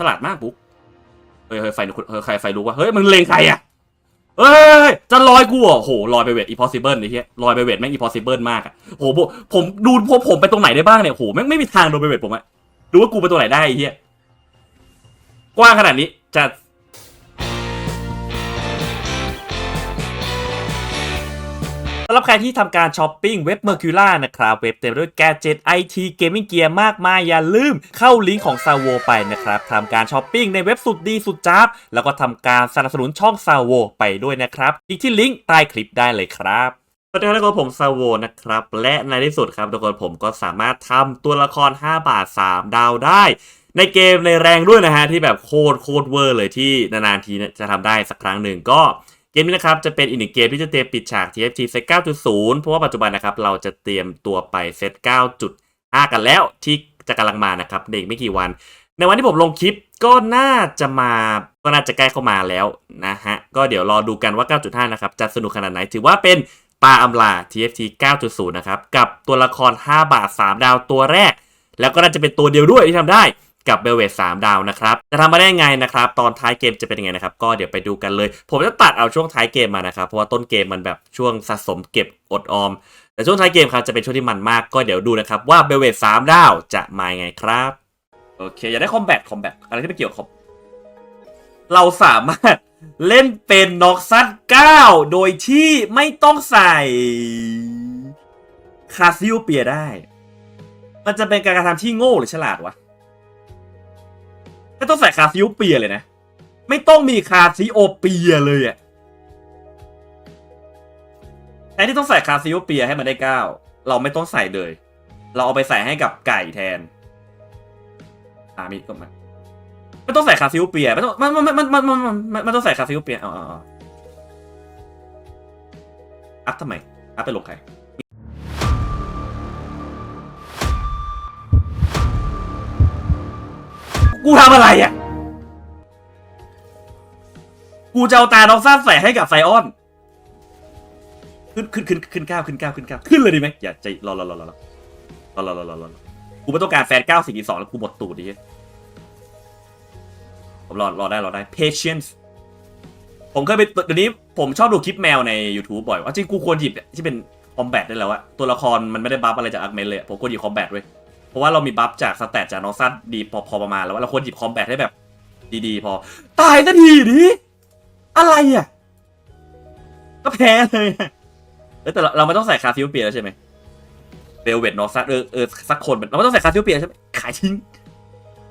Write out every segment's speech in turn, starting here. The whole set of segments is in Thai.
ฉลาดมากบุ๊กเฮ้ยเฮ้ยไฟเฮ้ยใครไฟรู้ว่าเฮ้ยมึงเลงใครอะเฮ้ยจะลอยกูเหรอโหลอยไปเวท impossible ไอ้เหี้ยลอยไปเวทแม่ง impossible มากอะโหผมดูผมผมไปตรงไหนได้บ้างเนี่ยโหแม่งไม่มีทางโดนไปเวทผมอะดูว่ากูไปตรงไหนได้ไอ้เหี้ยกว้างขนาดนี้จะำหรับใครที่ทำการช้อปปิ้งเว็บ Mercura นะครับ เว็บเต็มด้วยแกจิตไอทีเกมมิ่งเกียร์มากมาย อย่าลืมเข้าลิงก์ของ s a v o ไปนะครับทำการช้อปปิ้งในเว็บสุดดีสุดจ้าบแล้วก็ทำการสนับสนุนช่อง s a v o ไปด้วยนะครับอีกที่ลิงก์ใต้คลิปได้เลยครับสวัสดีครับทุกคนผมซาโวนะครับ และในที่สุดครับทุกคนผมก็สามารถทำตัวละคร 5 บาท 3 ดาวได้ ในเกมในแรงด้วยนะฮะที่แบบโคตรโคตรเวอร์เลยที่นานๆทีจะทำได้สักครั้งหนึ่งก็ เกมนี้นะครับจะเป็นอีกหนึ่งเกมที่จะเตรียมปิดฉาก TFT เซต9.0 เพราะว่าปัจจุบันนะครับเราจะเตรียมตัวไปเซต9.5 กันแล้วที่จะกำลังมานะครับในอีกไม่กี่วัน ในวันที่ผมลงคลิปก็น่าจะมาก็น่าจะใกล้เข้ามาแล้วนะฮะก็เดี๋ยวรอดูกันว่า 9.5 นะครับจะสนุกขนาดไหนถือว่าเป็นปลาอำลา TFT 9.0 นะครับ กับตัวละคร 5 บาท 3 ดาวตัวแรก แล้วก็น่าจะเป็นตัวเดียวด้วยที่ทำได้ กับเบลเวตสามดาวนะครับจะทำมาได้ไงนะครับ ตอนท้ายเกมจะเป็นยังไงนะครับ ก็เดี๋ยวไปดูกันเลย ผมจะตัดเอาช่วงท้ายเกมมานะครับ เพราะว่าต้นเกมมันแบบช่วงสะสมเก็บอดออม แต่ช่วงท้ายเกมครับจะเป็นช่วงที่มันมากก็เดี๋ยวดูนะครับว่าเบลเวตสามดาวจะมาไงครับโอเคอยากได้คอมแบทคอมแบทอะไรที่ไม่เกี่ยวกับคอมเราสามารถเล่นเป็นน็อกซัด9โดยที่ไม่ต้องใส่คาซิโอเปียได้ มันจะเป็นการกระทำที่โง่หรือฉลาดวะ ไม่ต้องใส่คาซิโอเปียเลยนะ ไม่ต้องมีคาซิโอเปียเลยอะแทนที่ต้องใส่คาซิโอเปียให้มันได้เก้าเราไม่ต้องใส่เลย เราเอาไปใส่ให้กับไก่แทนอามิก็มาไม่ต้องใส่คาซิโอเปียไม่ต้องมันมันมันมันมันมันมัต้องใส่คาซิโอเปียอ๋ออัพทำไมอัพไปลงใคร กูทำอะไรอะ กูจะเอาตาน้องซ่าใส่ให้กับไซออน ขึ้นขึ้นขึ้นขึ้นเก้าขึ้นเก้าขึ้นเก้าขึ้นเลยดีไหมอย่าใจรอรอรอรอรอรอรอรอรอกูไม่ต้องการแฟนเก้าสี่สองแล้วกูหมดตูดดิผมรอรอได้รอได้ patience ผมเคยไปเดี๋ยวนี้ผมชอบดูคลิปแมวใน YouTube บ่อยว่าจริงกูควรหยิบที่เป็นคอมแบทได้แล้วอะตัวละครมันไม่ได้บัฟอะไรจากอาร์เมนเลยผมควรหยิบคอมแบทเว้ย เพราะว่าเรามีบัฟจากสแตทจากน้องซัดดีพอพอประมาณแล้วว่าเราควรหยิบคอมแบทให้แบบ ดีๆ พอ ตายสักทีดิอะไรอะ ก็แพ้เลยเออแต่เราเราไม่ต้องใส่คาฟิวเปียแล้วใช่ไหมเบลเวตน้องซัดเออเออสักคนเราไม่ต้องใส่คาฟิวเปียใช่ไหมขายทิ้ง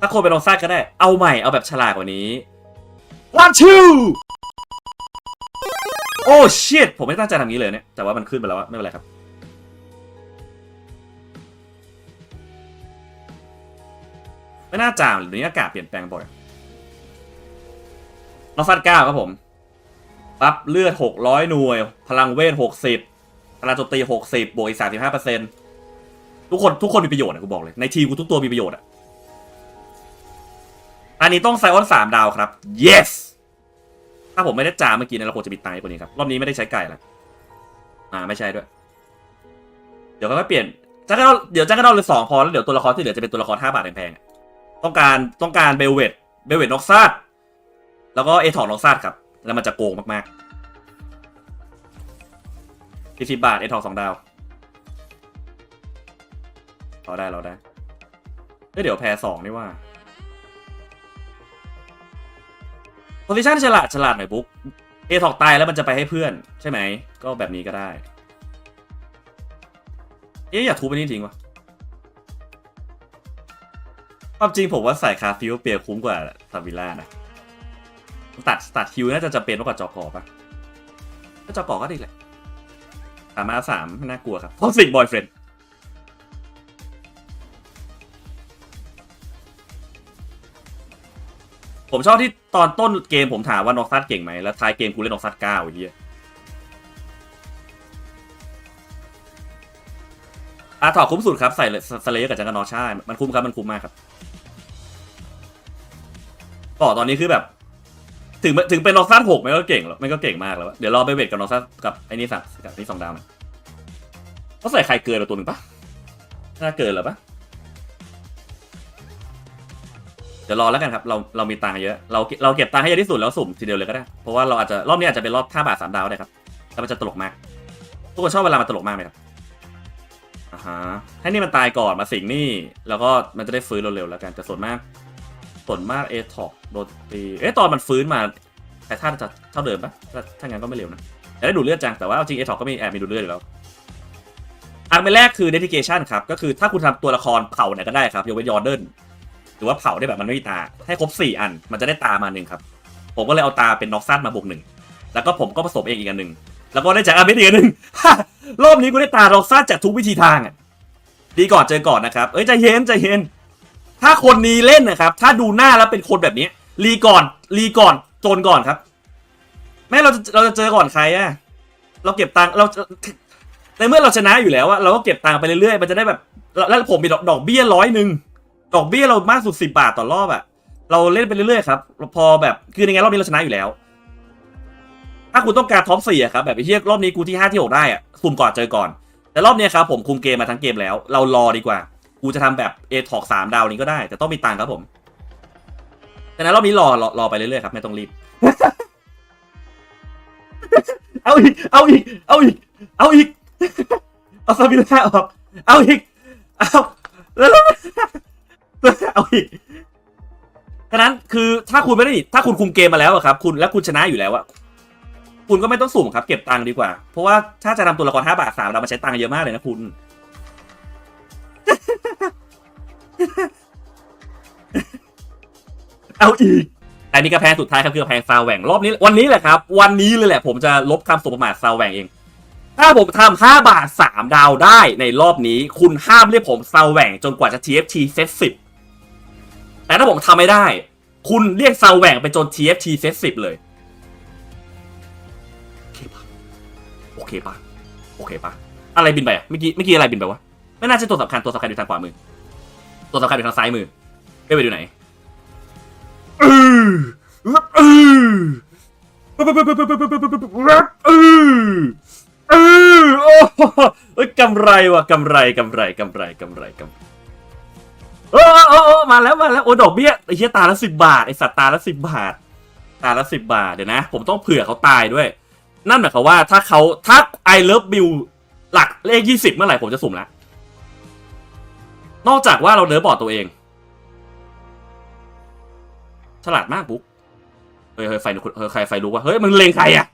สักคนเป็นน้องซัดก็ได้ เอาใหม่เอาแบบฉลาดกว่านี้ one two โอ้ shit ผมไม่ตั้งใจทำงี้เลยเนี่ยแต่ว่ามันขึ้นไปแล้วอะไม่เป็นไรครับ ไม่น่าจามหรือนี้อากาศเปลี่ยนแปลงบ่อยน้องฟัดเก้าครับผมปั๊บเลือดหกร้อยหน่วย พลังเวทหกสิบพลังโจมตีหกสิบบวกอีกสามสิบห้าเปอร์เซ็นทุกคนทุกคนมีประโยชน์นะกูบอกเลย ในทีมกูทุกตัวมีประโยชน์อะ อันนี้ต้องไซออนสามดาวครับ yes ถ้าผมไม่ได้จามเมื่อกี้เนยเราควรจะมีตายกว่านี้ครับ รอบนี้ไม่ได้ใช้ไก่แล้วอ่าไม่ใช่ด้วย เดี๋ยวก็เปลี่ยนจ้าก็เดี๋ยวจ้าก็ดอเลยสองพอแล้วเดี๋ยวตัวละครที่เหลือจะเป็นตัวละครห้าบาทแพงๆ ต้องการต้องการเบลเวตเบลเวตน็อกซาดแล้วก็เอทองน็อกซาดครับ แล้วมันจะโกงมากๆสี่สิบบาทเอทองสองดาวเราได้เราได้เอเดี๋ยวแพรสองนี่ว่าโพซิชันฉลาดฉลาดหน่อยบุ๊กเอทองตายแล้วมันจะไปให้เพื่อน ใช่ไหม ก็แบบนี้ก็ได้ เอ๊ะอยากทุบไปนี่ทิ้งวะ ความจริงผมว่าใส่คาฟิวเปียคุ้มกว่าซาวิล่านะ ตัดตัดคิวน่าจะจำเป็นมากกว่าจอกอปะก็จอกอก็ดีแหละสามมาสามน่ากลัวครับท็อกซิกบอยเฟรนผมชอบที่ตอนต้นเกมผมถามว่านอกซัดเก่งไหมแล้วท้ายเกมกูเล่นนอกซัดเก้าไอ้เหี้ยอาถอดคุ้มสุดครับ ใส่สเลย์กับจังกันนอใช่ มันคุ้มครับ มันคุ้มมากครับ ก็ตอนนี้คือแบบ ถึงถึงเป็นนอซัสหกมันก็เก่งแล้วมันก็เก่งมากแล้ว เดี๋ยวรอไปเวทกับนอซัสกับไอ้นี่สักกับนี่สองดาวมันเขาใส่ใครเกินเราตัวหนึ่งปะน่าเกินหรอปะเดี๋ยวรอแล้วกันครับ เราเรามีตังค์เยอะ เราเราเก็บตังค์ให้เยอะที่สุดแล้วสุ่มทีเดียวเลยก็ได้ เพราะว่าเราอาจจะรอบนี้อาจจะเป็นรอบ5บาท3ดาวได้ครับแล้วมันจะตลกมาก ทุกคนชอบเวลามันตลกมากไหมครับอ่าฮะให้นี่มันตายก่อนมาสิงนี่ แล้วก็มันจะได้ฟื้นเร็วๆแล้วกันแต่ส่วนมาก ส่วนมากเอทอกโดนตีเอ๊ะตอนมันฟื้นมาแต่ท่าจะเท่าเดิมปะถ้าถ้างั้นก็ไม่เร็วนะแต่ได้ดูเลือดจังแต่ว่าจริงเอทอกก็มีแอบมีดูเลือดอยู่แล้วอันเป็นแรกคือ dedication ครับ ก็คือถ้าคุณทำตัวละครเผาไหนก็ได้ครับยกเว้นยอร์เดนหรือว่าเผาได้แบบมันไม่มีตา ให้ครบ 4 อัน มันจะได้ตามาหนึ่งครับ ผมก็เลยเอาตาเป็นน็อกซันมาบวกหนึ่งแล้วก็ผมก็ผสมเองอีกอันหนึ่งแล้วก็ได้จากอาเมทอีกอันหนึ่งรอบนี้กูได้ตาน็อกซันจากทุกวิธีทางอะดีก่อนเจอก่อนนะครับเอ้ยใจเย็นใจเย็น ถ้าคนนี้เล่นนะครับ ถ้าดูหน้าแล้วเป็นคนแบบนี้รีก่อนรีก่อนโจนก่อนครับ แม่เราจะเราจะเจอก่อนใครอะเราเก็บตังเราในเมื่อเราชนะอยู่แล้วอะเราก็เก็บตังไปเรื่อยๆ มันจะได้แบบแล้วผมมีดอกดอกเบี้ยร้อยหนึ่งดอกเบี้ยเรามากสุดสิบาทต่อรอบอะเราเล่นไปเรื่อยๆครับพอแบบคือในไงรอบนี้เราชนะอยู่แล้ว ถ้าคุณต้องการท็อปสี่อะครับแบบไอ้เหี้ยรอบนี้กูที่ห้าที่หกได้อะสุ่มก่อนเจอก่อน แต่รอบนี้ครับผมคุมเกมมาทั้งเกมแล้ว เรารอดีกว่า กูจะทำแบบเอทอกสามดาวนี้ก็ได้ แต่ต้องมีตังค์ครับผมแต่ในรอบนี้รอรอรอไปเรื่อยๆครับ ไม่ต้องรีบ เอาอีก เอาอีก เอาอีก เอาอีก เอาซาบิล่าออก เอาอีก เอาแล้วเอาอีกฉะนั้นคือถ้าคุณไม่ได้ถ้าคุณคุมเกมมาแล้วอะครับ คุณและคุณชนะอยู่แล้วอะคุณก็ไม่ต้องสุ่มครับ เก็บตังค์ดีกว่า เพราะว่าถ้าจะทำตัวละครห้าบาทสามเรามาใช้ตังค์เยอะมากเลยนะคุณ เอาอีกแต่นี่ก็แพ้สุดท้ายครับคือกระแพงซาวแหว่งรอบนี้ วันนี้แหละครับ วันนี้เลยแหละ ผมจะลบคำสมประมาทซาวแหว่งเอง ถ้าผมทำห้าบาทสามดาวได้ในรอบนี้ คุณห้ามเรียกผมซาวแหว่งจนกว่าจะ TFT เซตสิบแต่ถ้าผมทำไม่ได้ คุณเรียกซาวแหว่งไปจน TFT เซตสิบเลยโอเคปะโอเคปะโอเคปะอะไรบินไปอะเมื่อกี้เมื่อกี้อะไรบินไปวะไม่น่าใช่ตัวสำคัญตัวสำคัญอยู่ทางขวามือ ตัวสำคัญอยู่ทางซ้ายมือไม่ไปดูไหนอืออืออืออืออ้เอ้ยกำไรว่ะกำไรกำไรกำไรกำไรกำไรโอ้โอ้มาแล้วมาแล้วโอ้ดอกเบี้ยไอ้เหี้ยตาละสิบบาทไอ้สัตว์ตาละสิบบาท ตาละสิบบาทเดี๋ยวนะ ผมต้องเผื่อเขาตายด้วย นั่นหมายความว่าถ้าเขาถ้า I love Bill หลักเลขยี่สิบเมื่อไหร่ผมจะสุ่มละ นอกจากว่าเราเนื้อบอร์ดตัวเอง ฉลาดมากบุ๊กเฮ้ยเฮ้ยไฟลุกเฮ้ยใครไฟลุกวะเฮ้ยมึงเลงใครอะ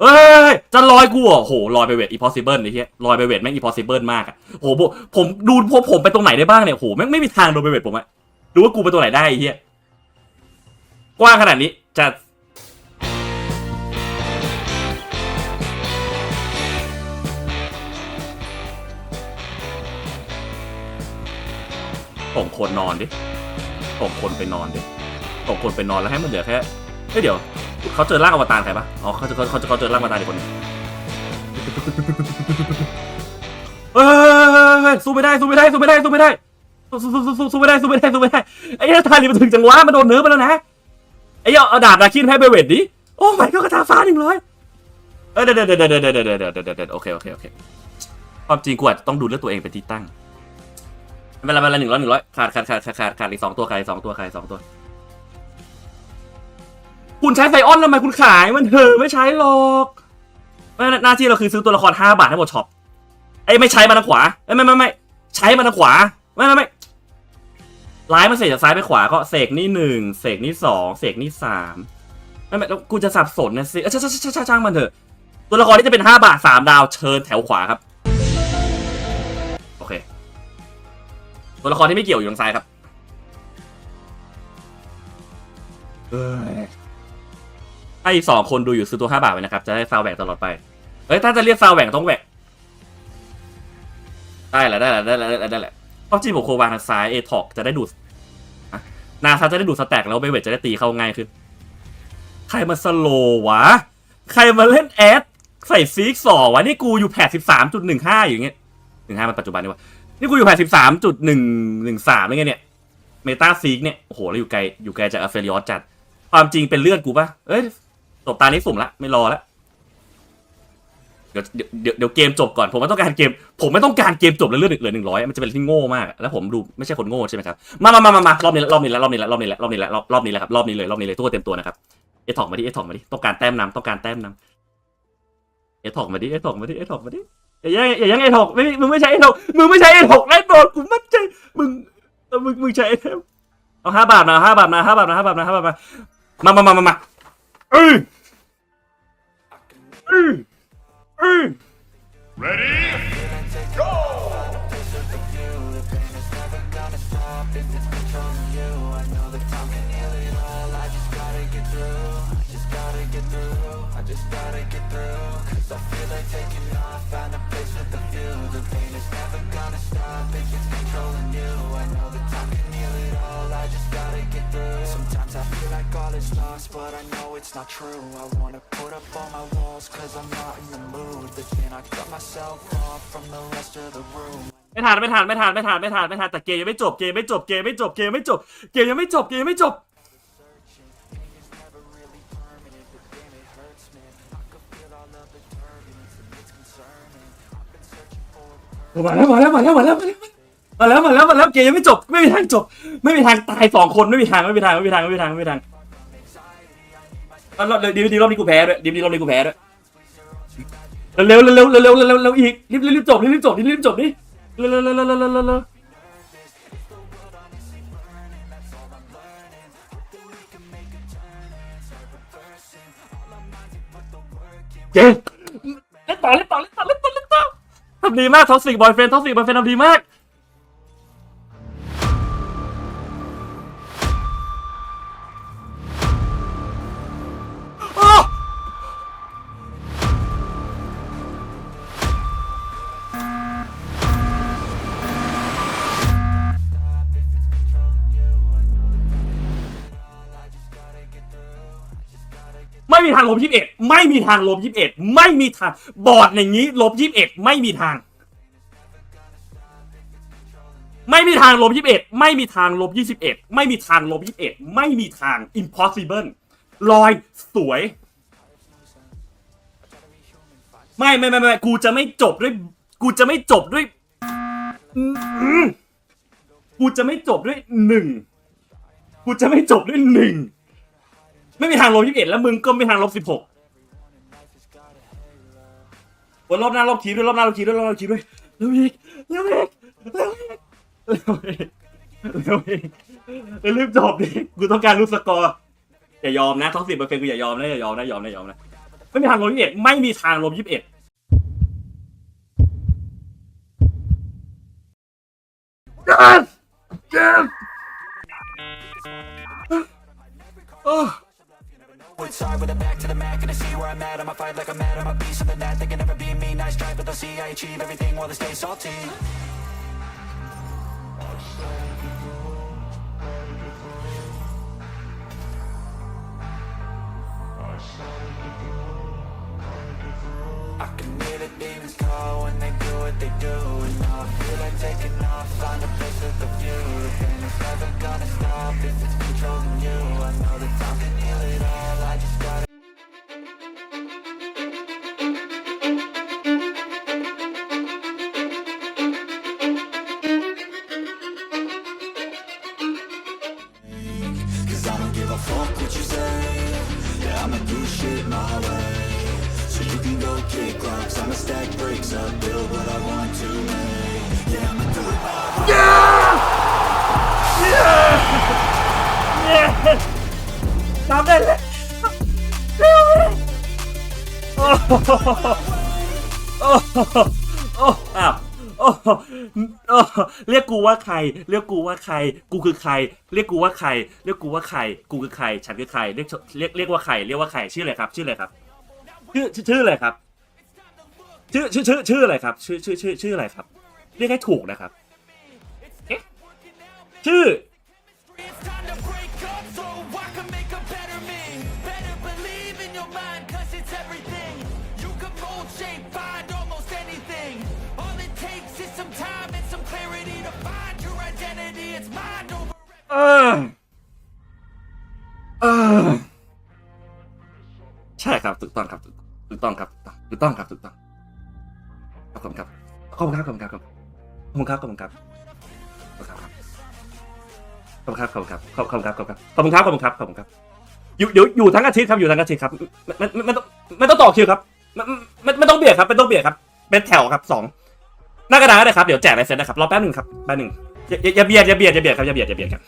เฮ้ยจะลอยกูเหรอโหลอยไปเวท impossible ไอ้เหี้ยลอยไปเวทแม่ง impossible มากอะโหผมผมดูผมผมไปตรงไหนได้บ้างเนี่ยโหแม่งไม่มีทางโดนไปเวทผมอะดูว่ากูไปตรงไหนได้ไอ้เหี้ยกว้างขนาดนี้จะ ส่งคนนอนดิส่งคนไปนอนดิส่งคนไปนอนแล้วให้มันเหลือแค่เอ้ยเดี๋ยวเขาเจอร่างอวตารใครปะอ๋อเขาเขาเขาเขาเจอร่างอวตารอีกคนเฮ้ยสู้ไม่ได้สู้ไม่ได้สู้ไม่ได้สู้ไม่ได้สู้สู้สู้สู้ไม่ได้สู้ไม่ได้สู้ไม่ได้ไอ้ยาตานี่มันถึงจังหวะมันโดนเนื้อไปแล้วนะไอ้ยาเอาดาบดาคินให้เบเวดดิโอ้ไม่ก็กระทาฟ้าหนึ่งร้อยเออเดี๋ยวเดี๋ยวเดี๋ยวเดี๋ยวเดี๋ยวเดี๋ยวเดี๋ยวโอเคโอเคโอเคความจริงกูอาจจะต้องดูเรื่องตัวเองเป็นที่ตั้ง ไม่เป็นไรไม่เป็นไรหนึ่งร้อยหนึ่งร้อยขาดขาดขาดขาดขาดขาดอีกสองตัวขาดอีกสองตัวขาดอีกสองตัว คุณใช้ไซออนทำไมคุณขายมันเถอะไม่ใช้หรอกไม่หน้าที่เราคือซื้อตัวละครห้าบาทให้หมดช็อปไอ้ไม่ใช้มาทางขวาเอ้ไม่ไม่ไม่ใช้มาทางขวาไม่ไม่ไม่ไลน์มาเสกจากซ้ายไปขวาก็เสกนี่หนึ่งเสกนี่สองเสกนี่สามไม่ไม่แล้วกูจะสับสนนะสิช่างช่างช่างช่างมันเถอะ ตัวละครที่จะเป็นห้าบาทสามดาวเชิญแถวขวาครับ ตัวละครที่ไม่เกี่ยวอยู่ทางซ้ายครับเอ้ยถ้าอีกสองคนดูอยู่ซื้อตัวห้าบาทไว้นะครับ จะได้ซาวแหวกตลอดไป เฮ้ย ถ้าจะเรียกซาวแหวกต้องแหวกได้แหละได้แหละได้แหละได้แหละได้แหละเพราะจีบโควางทางซ้ายเอทอกจะได้ดูดอะนาซาจะได้ดูดสแต็กแล้วเบเวทจะได้ตีเข้าง่ายขึ้น ใครมาสโลว์วะ ใครมาเล่นแอดใส่ซีกสองวะนี่กูอยู่แผดสิบสามจุดหนึ่งห้าอย่างเงี้ยหนึ่งห้ามันปัจจุบันนี่วะ นี่กูอยู่แผดสิบสามจุดหนึ่งหนึ่งสามไรเงี้ยเนี่ย เมตาซีกเนี่ย โอ้โหแล้วอยู่ไกล อยู่ไกลจากอัฟเฟริออสจัด ความจริงเป็นเลือดกูปะเอ้ยตบตานี้สุ่มละ ไม่รอละเดี๋ยวเดี๋ยวเดี๋ยวเกมจบก่อน ผมไม่ต้องการเกม ผมไม่ต้องการเกมจบแล้วเลื่อนเหลือหนึ่งร้อยมันจะเป็นที่โง่มาก แล้วผมดูไม่ใช่คนโง่ใช่ไหมครับ มามามามามารอบนี้รอบนี้แล้วรอบนี้แล้วรอบนี้แล้วรอบนี้แล้วรอบนี้แล้วครับ รอบนี้เลยรอบนี้เลยทุกคนเต็มตัวนะครับ เอทอกมาดิ เอทอกมาดิ ต้องการแต้มนำต้องการแต้มนำเอทอกมาดิ เอทอกมาดิ เอทอกมาดิ อย่าแย่งอย่าแย่งเอทอกไม่มึงไม่ใช่เอทอกมึงไม่ใช่เอทอกแน่นอนกูมั่นใจมึงเออมึงมึงใช้เอทอกเอาห้าบาทมาห้าบาทมาห้าบาทมาห้าบาทมาห้าบาทมามามามามามาเออเออเออ Sometimes I is lost, but I know it's not true I wanna put up all my walls, cause I'm not in the mood But then I cut myself off from the rest of the room ไม่ทันไม่ทันไม่ทันไม่ทันไม่ทันไม่ทันแต่เกมยังไม่จบเกมไม่จบเกมไม่จบเกมไม่จบเกมยังไม่จบเกมยังไม่จบ Never really permanent, but damn it hurts man I can feel all of the turbulence and it's concerning I've been searching for a มาแล้วมาแล้วมาแล้วมาแล้วมาแล้วมาแล้วมาแล้วเกมยังไม่จบ ไม่มีทางจบ ไม่มีทางตายสองคนไม่มีทางไม่มีทางไม่มีทางไม่มีทางไม่มีทาง รอบดีดีรอบนี้กูแพ้ด้วยดีดีรอบนี้กูแพ้ด้วยเร็วเร็วเร็วเร็วเร็วเร็วเร็วอีกรีบรีบจบรีบจบรีบจบดิเร็วเร็วเร็วเร็วเร็วเร็วเร็วเจ๊เล่นต่อเล่นต่อเล่นต่อเล่นต่อเล่นต่อทำดีมากท็อกซิกบอยเฟนท็อกซิกบอยเฟนทำดีมาก ม่มีทางลบยี่สิบเอ็ดไม่มีทางลบยี่สิบเอ็ดไม่มีทางบอร์ดอย่างนี้ลบยี่สิบเอ็ดไม่มีทาง ไม่มีทางลบยี่สิบเอ็ดไม่มีทางลบยี่สิบเอ็ดไม่มีทางลบยี่สิบเอ็ดไม่มีทาง impossible ลอยสวย ไม่ไม่ไม่ไม่กูจะไม่จบด้วย กูจะไม่จบด้วยกูจะไม่จบด้วยหนึ่งกูจะไม่จบด้วยหนึ่ง ไม่มีทางลบยี่สิบเอ็ดแล้วมึงก็ไม่มีทางลบสิบหกวนรอบหน้ารอบคีด้วยรอบหน้ารอบคีด้วยรอบหน้ารอบคีด้วยเร็วอีกเร็วอีกเร็วอีกเร็วอีกเร็วอีกรีบจบดิกูต้องการรู้สกอร์อย่ายอมนะท็อกซิบเปอร์เซ็นต์กูอย่ายอมนะอย่ายอมนะยอมนะยอมนะไม่มีทางลบยี่สิบเอ็ดไม่มีทางลบยี่สิบเอ็ด Yes! Yes! Oh. It's hard with a back to the mat, gonna see where I'm at I'ma fight like I'm mad, I'ma be something that they can never be me. Nice try, but they'll see I achieve everything while they stay salty. I can hear the demons call when they do what they do And now I feel like taking off, find a place with a view. The pain is never gonna stop if it's controlling you. I know that time ทำได้แล้วโอ้โหโอ้โหโอ้อ้าวโอ้โหโอ้โหเรียกกูว่าใคร เรียกกูว่าใคร กูคือใคร เรียกกูว่าใคร เรียกกูว่าใคร กูคือใคร ฉันคือใคร เรียกเรียกเรียกว่าใคร เรียกว่าใคร ชื่ออะไรครับ ชื่ออะไรครับ ชื่อชื่อชื่ออะไรครับ ชื่อชื่อชื่อชื่ออะไรครับ ชื่อชื่อชื่อชื่ออะไรครับ เรียกให้ถูกนะครับ เอ๊ะ ชื่อ เออ เออ ใช่ครับถูกต้องครับถูกต้องครับถูกต้องครับถูกต้องขอบคุณครับขอบคุณครับขอบคุณครับขอบคุณครับขอบคุณครับขอบคุณครับขอบคุณครับขอบคุณครับขอบคุณครับขอบคุณครับขอบคุณครับขอบคุณครับอบคุณครับอยู่เดี๋ยวอยู่ทั้งอาทิตย์ครับอยู่ทั้งอาทิตย์ครับไม่ไม่ไม่ต้องไม่ต้องต่อคิวครับไม่ไม่ไม่ต้องเบียดครับไม่ต้องเบียดครับ เป็นแถวครับสองหน้ากระดานก็ได้ครับเดี๋ยวแจกลายเซ็นนะครับรอแป๊บหนึ่งครับแป๊บหนึ่ง อย่าอย่าอย่าเบียดอย่าเบียดอย่าเบียดครับอย่าเบียดอย่าเบียดครับ